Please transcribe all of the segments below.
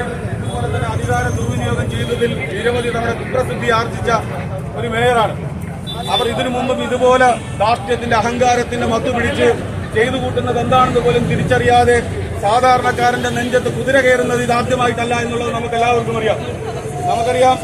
ഇതുപോലെ തന്നെ അധികാര ദുർവിനിയോഗം ചെയ്തതിൽ നിരവധി തവണ കുപ്രസിദ്ധി ആർജിച്ച ഒരു മേയറാണ്. അവർ ഇതിനു മുമ്പും ഇതുപോലെ രാഷ്ട്രീയത്തിന്റെ അഹങ്കാരത്തിന്റെ മത്തു പിടിച്ച് ചെയ്തു കൂട്ടുന്നത് എന്താണെന്ന് പോലും തിരിച്ചറിയാതെ സാധാരണക്കാരന്റെ നെഞ്ചത്ത് കുതിര കയറുന്നത് ഇതാദ്യമായിട്ടല്ല എന്നുള്ളത് നമുക്ക് എല്ലാവർക്കും അറിയാം. നമുക്കറിയാം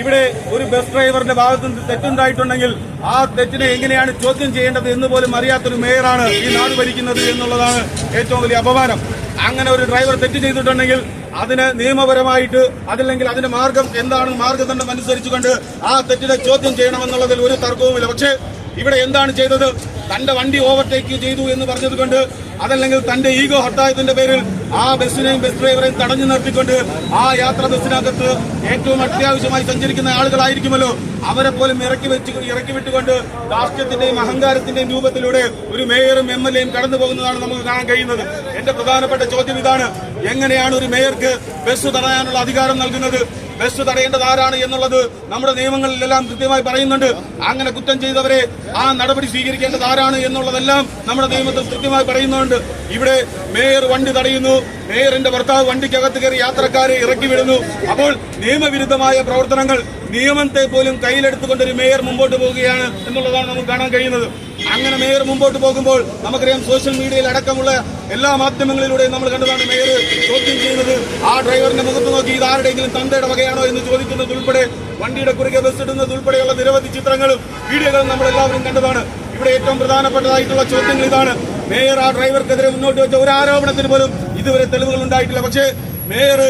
ഇവിടെ ഒരു ബസ് ഡ്രൈവറിന്റെ ഭാഗത്ത് നിന്ന് തെറ്റുണ്ടായിട്ടുണ്ടെങ്കിൽ ആ തെറ്റിനെ എങ്ങനെയാണ് ചോദ്യം ചെയ്യേണ്ടത് എന്ന് പോലും അറിയാത്തൊരു മേയറാണ് ഈ നാട് ഭരിക്കുന്നത് എന്നുള്ളതാണ് ഏറ്റവും വലിയ അപമാനം. അങ്ങനെ ഒരു ഡ്രൈവർ തെറ്റ് ചെയ്തിട്ടുണ്ടെങ്കിൽ അതിന് നിയമപരമായിട്ട് അതല്ലെങ്കിൽ അതിന്റെ മാർഗം എന്താണ്? മാർഗദണ്ഡം അനുസരിച്ചുകൊണ്ട് ആ തെറ്റിനെ ചോദ്യം ചെയ്യണമെന്നുള്ളതിൽ ഒരു തർക്കവുമില്ല. പക്ഷേ ഇവിടെ എന്താണ് ചെയ്തത്? തന്റെ വണ്ടി ഓവർടേക്ക് ചെയ്തു എന്ന് പറഞ്ഞത് കൊണ്ട് അതല്ലെങ്കിൽ തന്റെ ഈഗോ ഹട്ടായതിന്റെ പേരിൽ ആ ബസ്സിനെയും ബസ് ഡ്രൈവറെയും തടഞ്ഞു നിർത്തിക്കൊണ്ട് ആ യാത്ര ബസ്സിനകത്ത് ഏറ്റവും അത്യാവശ്യമായി സഞ്ചരിക്കുന്ന ആളുകളായിരിക്കുമല്ലോ. അവരെ പോലും ഇറക്കി വെച്ച് ഇറക്കി വിട്ടുകൊണ്ട് രാഷ്ട്രീയത്തിന്റെയും അഹങ്കാരത്തിന്റെയും രൂപത്തിലൂടെ ഒരു മേയറും എം എൽ എയും കടന്നു പോകുന്നതാണ് നമുക്ക് കാണാൻ കഴിയുന്നത്. എന്റെ പ്രധാനപ്പെട്ട ചോദ്യം ഇതാണ് എങ്ങനെയാണ് ഒരു മേയർക്ക് ബസ് തടയാനുള്ള അധികാരം നൽകുന്നത്? ബസ് തടയേണ്ടത് ആരാണ് എന്നുള്ളത് നമ്മുടെ നിയമങ്ങളിലെല്ലാം കൃത്യമായി പറയുന്നുണ്ട്. അങ്ങനെ കുറ്റം ചെയ്തവരെ ആ നടപടി സ്വീകരിക്കേണ്ടത് ആരാണ് എന്നുള്ളതെല്ലാം നമ്മുടെ നിയമത്തിൽ കൃത്യമായി പറയുന്നുണ്ട്. ഇവിടെ മേയർ വണ്ടി തടയുന്നു. മേയറിന്റെ ഭർത്താവ് വണ്ടിക്കകത്ത് കയറി യാത്രക്കാരെ ഇറക്കി വിടുന്നു. അപ്പോൾ നിയമവിരുദ്ധമായ പ്രവർത്തനങ്ങൾ നിയമത്തെ പോലും കയ്യിലെടുത്തുകൊണ്ട് ഒരു മേയർ മുമ്പോട്ട് പോവുകയാണ് എന്നുള്ളതാണ് നമുക്ക് കാണാൻ കഴിയുന്നത്. അങ്ങനെ മേയർ മുമ്പോട്ട് പോകുമ്പോൾ നമുക്കറിയാം സോഷ്യൽ മീഡിയയിൽ അടക്കമുള്ള എല്ലാ മാധ്യമങ്ങളിലൂടെയും നമ്മൾ കണ്ടതാണ് മേയർ ചോദ്യം ആ ഡ്രൈവറിന്റെ മുഖത്ത് നോക്കി ഇത് ആരുടെയെങ്കിലും തന്തയുടെ വകയാണോ എന്ന് ചോദിക്കുന്നത് ഉൾപ്പെടെ വണ്ടിയുടെ കുറുകെ ബസ് ഇടുന്നത് ഉൾപ്പെടെയുള്ള നിരവധി ചിത്രങ്ങളും വീഡിയോകളും നമ്മൾ എല്ലാവരും കണ്ടതാണ്. ഇവിടെ ഏറ്റവും പ്രധാനപ്പെട്ടതായിട്ടുള്ള ചോദ്യങ്ങൾ ഇതാണ്. മേയർ ആ ഡ്രൈവർക്കെതിരെ മുന്നോട്ട് വെച്ച ഒരു ആരോപണത്തിന് പോലും ഇതുവരെ തെളിവുകൾ ഉണ്ടായിട്ടില്ല. പക്ഷേ മേയർ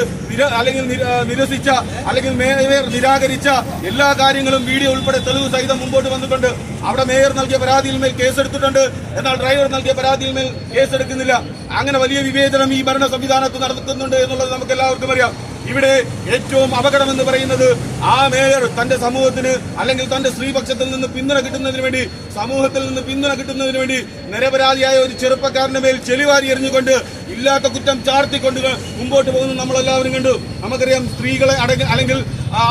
അല്ലെങ്കിൽ നിരസിച്ച അല്ലെങ്കിൽ മേയർ നിരാകരിച്ച എല്ലാ കാര്യങ്ങളും വീഡിയോ ഉൾപ്പെടെ തെളിവ് സഹിതം മുമ്പോട്ട് വന്നിട്ടുണ്ട്. അവിടെ മേയർ നൽകിയ പരാതിയിൽ മേൽ കേസെടുത്തിട്ടുണ്ട്. എന്നാൽ ഡ്രൈവർ നൽകിയ പരാതിയിൽ മേൽ കേസെടുക്കുന്നില്ല. അങ്ങനെ വലിയ വിവേചനം ഈ ഭരണ സംവിധാനത്ത് നടത്തുന്നുണ്ട് എന്നുള്ളത് നമുക്ക് എല്ലാവർക്കും അറിയാം. ഇവിടെ ഏറ്റവും അപകടം എന്ന് പറയുന്നത് ആ മേയർ തന്റെ സമൂഹത്തിന് അല്ലെങ്കിൽ തന്റെ സ്ത്രീപക്ഷത്തിൽ നിന്ന് പിന്തുണ കിട്ടുന്നതിന് വേണ്ടി സമൂഹത്തിൽ നിന്ന് പിന്തുണ കിട്ടുന്നതിന് വേണ്ടി നിരപരാധിയായ ഒരു ചെറുപ്പക്കാരന്റെ മേൽ ചെളിവാരി എറിഞ്ഞുകൊണ്ട് ഇല്ലാത്ത കുറ്റം ചാർത്തിക്കൊണ്ട് മുമ്പോട്ട് പോകുന്നത് നമ്മളെല്ലാവരും കണ്ടു. നമുക്കറിയാം സ്ത്രീകളെ അടങ്ങി അല്ലെങ്കിൽ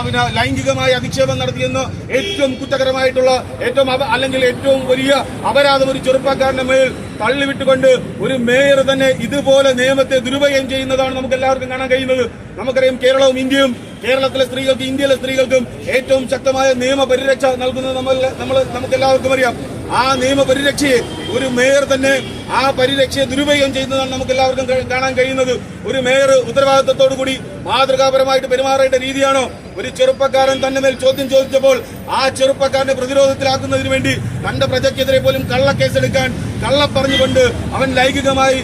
പിന്നെ ലൈംഗികമായ അധിക്ഷേപം നടത്തിയെന്ന് ഏറ്റവും കുറ്റകരമായിട്ടുള്ള ഏറ്റവും അല്ലെങ്കിൽ ഏറ്റവും വലിയ അപരാധം ഒരു ചെറുപ്പക്കാരന്റെ മേൽ തള്ളിവിട്ടുകൊണ്ട് ഒരു മേയർ തന്നെ ഇതുപോലെ നിയമത്തെ ദുരുപയോഗം ചെയ്യുന്നതാണ് നമുക്ക് എല്ലാവർക്കും കാണാൻ കഴിയുന്നത്. നമുക്കറിയാം കേരളവും ഇന്ത്യയും കേരളത്തിലെ സ്ത്രീകൾക്ക് ഇന്ത്യയിലെ സ്ത്രീകൾക്കും ഏറ്റവും ശക്തമായ നിയമ പരിരക്ഷ നൽകുന്നത് നമ്മൾ നമ്മൾ നമുക്ക് എല്ലാവർക്കും അറിയാം. ആ നിയമ പരിരക്ഷയെ ഒരു മേയർ തന്നെ ആ പരിരക്ഷയെ ദുരുപയോഗം ചെയ്യുന്നതാണ് നമുക്ക് എല്ലാവർക്കും കാണാൻ കഴിയുന്നത്. ഒരു മേയർ ഉത്തരവാദിത്തത്തോടു കൂടി മാതൃകാപരമായിട്ട് പെരുമാറേണ്ട രീതിയാണോ? ഒരു ചെറുപ്പക്കാരൻ തന്നെ മേൽ ചോദ്യം ചോദിച്ചപ്പോൾ ആ ചെറുപ്പക്കാരനെ പ്രതിരോധത്തിലാക്കുന്നതിന് വേണ്ടി തന്റെ പ്രജയ്ക്കെതിരെ പോലും കള്ളക്കേസെടുക്കാൻ കള്ള പറഞ്ഞുകൊണ്ട് അവൻ ലൈംഗികമായി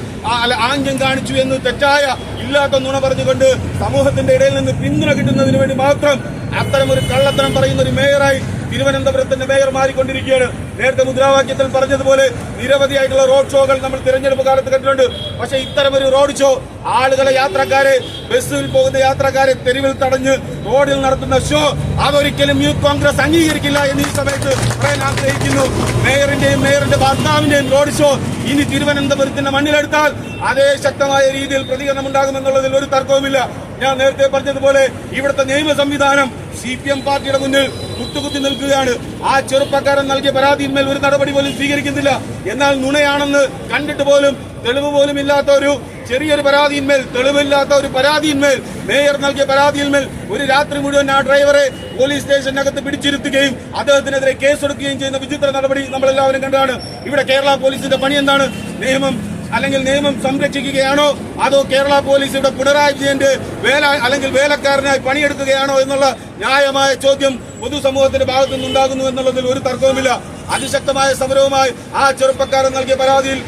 ആംഗ്യം കാണിച്ചു എന്ന് തെറ്റായ ഇല്ലാത്ത നുണ പറഞ്ഞുകൊണ്ട് സമൂഹത്തിന്റെ ഇടയിൽ നിന്ന് പിന്തുണ കിട്ടുന്നതിന് വേണ്ടി മാത്രം അത്തരം ഒരു കള്ളത്തരം പറയുന്ന ഒരു മേയറായി തിരുവനന്തപുരത്തിന്റെ മേയർ മാറിക്കൊണ്ടിരിക്കുകയാണ്. നേരത്തെ മുദ്രാവാക്യത്തിൽ പറഞ്ഞതുപോലെ നിരവധിയായിട്ടുള്ള റോഡ് ഷോകൾ നമ്മൾ തിരഞ്ഞെടുപ്പ് കാലത്ത് കണ്ടിട്ടുണ്ട്. പക്ഷെ ഇത്തരം ഒരു റോഡ് ഷോ ആളുകളെ യാത്രക്കാരെ ബസ്സിൽ പോകുന്ന യാത്രക്കാരെ തെരുവിൽ തടഞ്ഞ് റോഡിൽ നടത്തുന്ന ഷോ അതൊരിക്കലും യൂത്ത് കോൺഗ്രസ് അംഗീകരിക്കില്ല എന്ന് ഈ സമയത്ത് പറയാൻ ആഗ്രഹിക്കുന്നു. മേയറിന്റെയും മേയറിന്റെ ഭർത്താവിന്റെയും റോഡ് ഷോ ഇനി തിരുവനന്തപുരത്തിന്റെ മണ്ണിലെടുത്താൽ അതേ ശക്തമായ രീതിയിൽ പ്രതികരണം ഉണ്ടാകുമെന്നുള്ളതിൽ ഒരു തർക്കവുമില്ല. ഞാൻ നേരത്തെ പറഞ്ഞതുപോലെ ഇവിടുത്തെ നിയമ സംവിധാനം സി പി എം പാർട്ടിയുടെ മുന്നിൽ മുട്ടുകുത്തി നിൽക്കുകയാണ്. ആ ചെറുപ്പക്കാരൻ നൽകിയ പരാതിയിന്മേൽ ഒരു നടപടി പോലും സ്വീകരിക്കുന്നില്ല. എന്നാൽ നുണയാണെന്ന് കണ്ടിട്ട് പോലും തെളിവ് പോലും ഇല്ലാത്ത ഒരു ചെറിയൊരു പരാതിയിന്മേൽ തെളിവില്ലാത്ത ഒരു പരാതിയിന്മേൽ മേയർ നൽകിയ പരാതിയിന്മേൽ ഒരു രാത്രി മുഴുവൻ ആ ഡ്രൈവറെ പോലീസ് സ്റ്റേഷനകത്ത് പിടിച്ചിരുത്തുകയും അദ്ദേഹത്തിനെതിരെ കേസെടുക്കുകയും ചെയ്യുന്ന വിചിത്ര നടപടി നമ്മളെല്ലാവരും കണ്ടതാണ്. ഇവിടെ കേരള പോലീസിന്റെ പണി എന്താണ്? നിയമം അല്ലെങ്കിൽ നിയമം സംരക്ഷിക്കുകയാണോ? അതോ കേരള പോലീസ് ഇവിടെ പിണറായി വിജയന്റെ വേല അല്ലെങ്കിൽ വേലക്കാരനായി പണിയെടുക്കുകയാണോ എന്നുള്ള ന്യായമായ ചോദ്യം പൊതുസമൂഹത്തിന്റെ ഭാഗത്തു നിന്നുണ്ടാകുന്നു എന്നുള്ളതിൽ ഒരു തർക്കവുമില്ല. അതിശക്തമായ സമരവുമായി ആ ചെറുപ്പക്കാരൻ നൽകിയ പരാതിയിൽ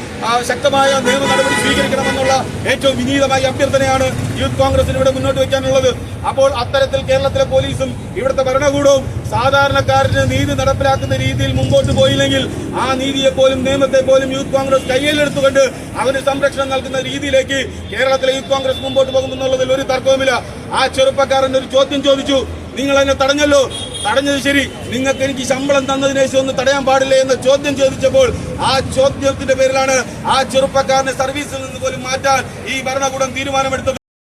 ശക്തമായ നിയമ നടപടി സ്വീകരിക്കണമെന്നുള്ള ഏറ്റവും വിനീതമായ അഭ്യർത്ഥനയാണ് യൂത്ത് കോൺഗ്രസിന് ഇവിടെ മുന്നോട്ട് വയ്ക്കാനുള്ളത്. അപ്പോൾ അത്തരത്തിൽ കേരളത്തിലെ പോലീസും ഇവിടുത്തെ ഭരണകൂടവും സാധാരണക്കാരന് നീതി നടപ്പിലാക്കുന്ന രീതിയിൽ മുമ്പോട്ട് പോയില്ലെങ്കിൽ ആ നീതിയെ പോലും നിയമത്തെ പോലും യൂത്ത് കോൺഗ്രസ് കയ്യിലെടുത്തുകൊണ്ട് അവന് സംരക്ഷണം നൽകുന്ന രീതിയിലേക്ക് കേരളത്തിലെ യൂത്ത് കോൺഗ്രസ് മുമ്പോട്ട് പോകുമെന്നുള്ളതിൽ ഒരു തർക്കവുമില്ല. ആ ചെറുപ്പക്കാരൻ ഒരു ചോദ്യം ചോദിച്ചു. നിങ്ങൾ എന്നെ തടഞ്ഞല്ലോ? തടഞ്ഞത് ശരി. നിങ്ങൾക്ക് എനിക്ക് ശമ്പളം തന്നതിന് ശേഷം ഒന്ന് തടയാൻ പാടില്ല എന്ന ചോദ്യം ചോദിച്ചപ്പോൾ ആ ചോദ്യത്തിന്റെ പേരിലാണ് ആ ചെറുപ്പക്കാരനെ സർവീസിൽ നിന്ന് പോലും മാറ്റാൻ ഈ ഭരണകൂടം തീരുമാനമെടുത്തത്.